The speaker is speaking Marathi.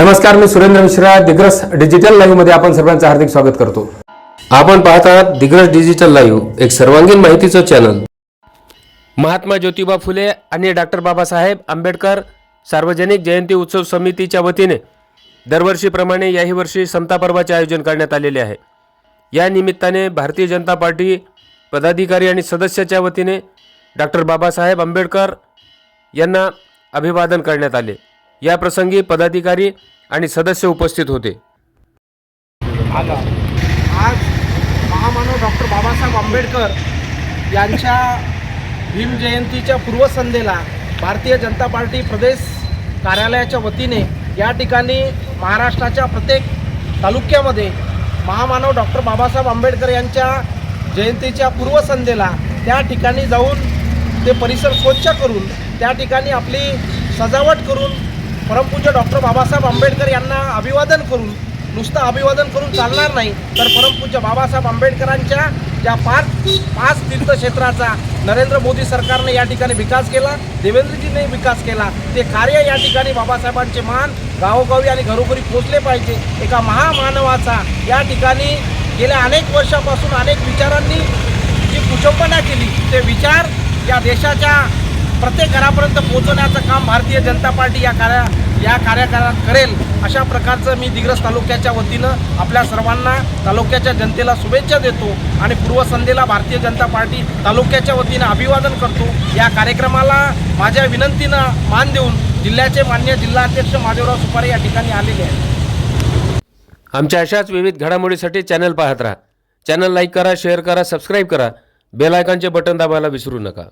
नमस्कार मी सुरेंद्र मिश्रा दिग्रस डिजिटल लाईव्हमध्ये आपण सर्वांचं हार्दिक स्वागत करतो. आपण पाहत आहात दिग्रस डिजिटल लाईव्ह एक सर्वांगीण माहितीचं चॅनल महात्मा ज्योतिबा फुले आणि डॉक्टर बाबासाहेब आंबेडकर सार्वजनिक जयंती उत्सव समितीच्या वतीने दरवर्षीप्रमाणे याही वर्षी समता पर्वाचे आयोजन करण्यात आलेले आहे. या निमित्ताने भारतीय जनता पार्टी पदाधिकारी आणि सदस्याच्या वतीने डॉक्टर बाबासाहेब आंबेडकर यांना अभिवादन करण्यात आले. या प्रसंगी पदाधिकारी आणि सदस्य उपस्थित होते. आज महामानव डॉक्टर बाबासाहेब आंबेडकर यांच्या भीम जयंतीच्या पूर्वसंध्येला भारतीय जनता पार्टी प्रदेश कार्यालयाच्या वतीने या ठिकाणी महाराष्ट्राच्या प्रत्येक तालुक्यामध्ये महामानव डॉक्टर बाबासाहेब आंबेडकर यांच्या जयंतीच्या पूर्वसंध्येला त्या ठिकाणी जाऊन ते परिसर स्वच्छ करून त्या ठिकाणी आपली सजावट करून परमपूज्य डॉक्टर बाबासाहेब आंबेडकर यांना अभिवादन करून नुसतं अभिवादन करून चालणार नाही तर परमपूज्य बाबासाहेब आंबेडकरांच्या ज्या पाच पाच तीर्थक्षेत्राचा नरेंद्र मोदी सरकारने या ठिकाणी विकास केला देवेंद्रजीने विकास केला ते कार्य या ठिकाणी बाबासाहेबांचे मान गावोगावी आणि घरोघरी पोचले पाहिजे. एका महामानवाचा या ठिकाणी गेल्या अनेक वर्षापासून अनेक विचारांनी जी कुचंबना केली ते विचार या देशाच्या प्रत्येक घरापर्यंत पोहोचवण्याचं काम भारतीय जनता पार्टी या कार्या या कार्यकाळात करेल अशा प्रकारचं मी दिग्रस तालुक्याच्या वतीनं आपल्या सर्वांना तालुक्याच्या जनतेला शुभेच्छा देतो आणि पूर्वसंध्येला भारतीय जनता पार्टी तालुक्याच्या वतीनं अभिवादन करतो. या कार्यक्रमाला माझ्या विनंतीनं मान देऊन जिल्ह्याचे मान्य जिल्हाध्यक्ष माधवराव सुपारे या ठिकाणी आलेले आहेत. आमच्या अशाच विविध घडामोडीसाठी चॅनल पाहत राहा. चॅनल लाईक करा शेअर करा सबस्क्राईब करा. बेल आयकॉनचे बटन दाबायला विसरू नका.